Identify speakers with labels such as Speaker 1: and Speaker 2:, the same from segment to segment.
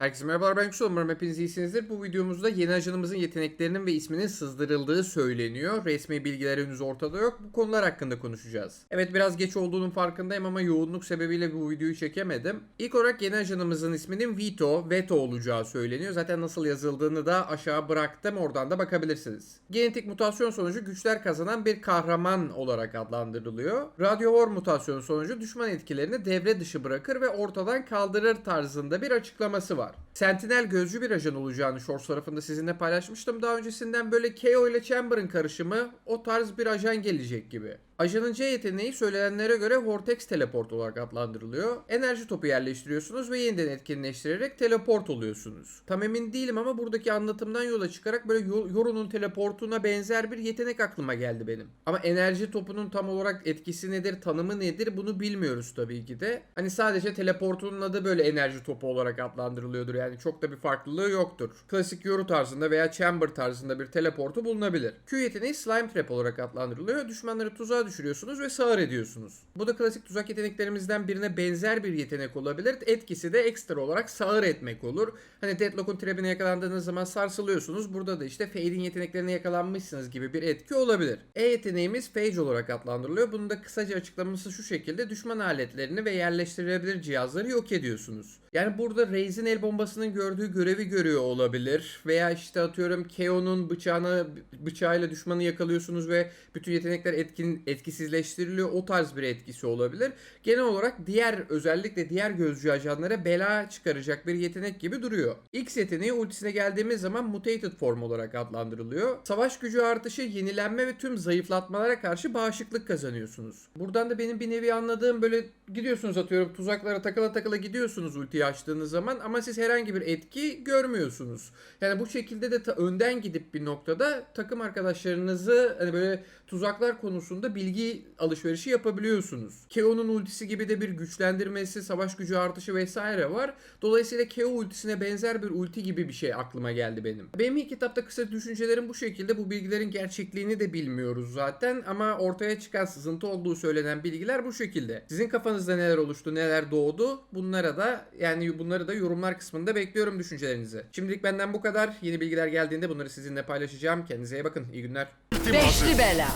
Speaker 1: Herkese merhabalar ben Güçlü umarım hepiniz iyisinizdir. Bu videomuzda yeni ajanımızın yeteneklerinin ve isminin sızdırıldığı söyleniyor. Resmi bilgiler henüz ortada yok. Bu konular hakkında konuşacağız. Evet biraz geç olduğunun farkındayım ama yoğunluk sebebiyle bu videoyu çekemedim. İlk olarak yeni ajanımızın isminin Vito, Veto olacağı söyleniyor. Zaten nasıl yazıldığını da aşağı bıraktım oradan da bakabilirsiniz. Genetik mutasyon sonucu güçler kazanan bir kahraman olarak adlandırılıyor. Radyo War mutasyonu sonucu düşman etkilerini devre dışı bırakır ve ortadan kaldırır tarzında bir açıklaması var. Sentinel gözcü bir ajan olacağını Shorts tarafında sizinle paylaşmıştım. Daha öncesinden böyle KO ile Chamber'ın karışımı o tarz bir ajan gelecek gibi. Ajanın C yeteneği söylenenlere göre Vortex Teleport olarak adlandırılıyor. Enerji topu yerleştiriyorsunuz ve yeniden etkinleştirerek teleport oluyorsunuz. Tam emin değilim ama buradaki anlatımdan yola çıkarak böyle Yo- Yoru'nun teleportuna benzer bir yetenek aklıma geldi benim. Ama enerji topunun tam olarak etkisi nedir, tanımı nedir bunu bilmiyoruz tabii ki de. Hani sadece teleportunun adı böyle enerji topu olarak adlandırılıyordur yani çok da bir farklılığı yoktur. Klasik Yoru tarzında veya Chamber tarzında bir teleportu bulunabilir. Q yeteneği Slime Trap olarak adlandırılıyor. Düşmanları tuzağa düşürüyorsunuz ve sağır ediyorsunuz. Bu da klasik tuzak yeteneklerimizden birine benzer bir yetenek olabilir. Etkisi de ekstra olarak sağır etmek olur. Hani Deadlock'un trapine yakalandığınız zaman sarsılıyorsunuz. Burada da işte Fade'in yeteneklerine yakalanmışsınız gibi bir etki olabilir. E yeteneğimiz Phage olarak adlandırılıyor. Bunun da kısaca açıklaması şu şekilde düşman aletlerini ve yerleştirilebilir cihazları yok ediyorsunuz. Yani burada Reis'in el bombasının gördüğü görevi görüyor olabilir. Veya işte atıyorum Keo'nun bıçağını bıçağıyla düşmanı yakalıyorsunuz ve bütün yetenekler etkin etkisizleştiriliyor. O tarz bir etkisi olabilir. Genel olarak diğer özellikle diğer gözcü ajanlara bela çıkaracak bir yetenek gibi duruyor. X yeteneği ultisine geldiğimiz zaman mutated form olarak adlandırılıyor. Savaş gücü artışı, yenilenme ve tüm zayıflatmalara karşı bağışıklık kazanıyorsunuz. Buradan da benim bir nevi anladığım böyle gidiyorsunuz atıyorum tuzaklara takıla takıla gidiyorsunuz ultiyi açtığınız zaman ama siz herhangi bir etki görmüyorsunuz. Yani bu şekilde de ta- önden gidip bir noktada takım arkadaşlarınızı hani böyle tuzaklar konusunda bilgi alışverişi yapabiliyorsunuz. Keo'nun ultisi gibi de bir güçlendirmesi, savaş gücü artışı vesaire var. Dolayısıyla Keo ultisine benzer bir ulti gibi bir şey aklıma geldi benim. Benim ilk kitapta kısa düşüncelerim bu şekilde. Bu bilgilerin gerçekliğini de bilmiyoruz zaten ama ortaya çıkan sızıntı olduğu söylenen bilgiler bu şekilde. Sizin kafanızda neler oluştu, neler doğdu? Bunlara da yani bunları da yorumlar kısmında bekliyorum düşüncelerinizi. Şimdilik benden bu kadar. Yeni bilgiler geldiğinde bunları sizinle paylaşacağım. Kendinize iyi bakın. İyi günler.
Speaker 2: Beşli bela.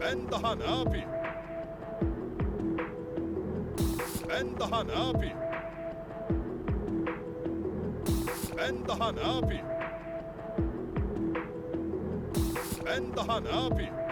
Speaker 3: Ben daha ne yapayım? Ben daha ne yapayım? Ben daha ne yapayım? Ben daha ne yapayım?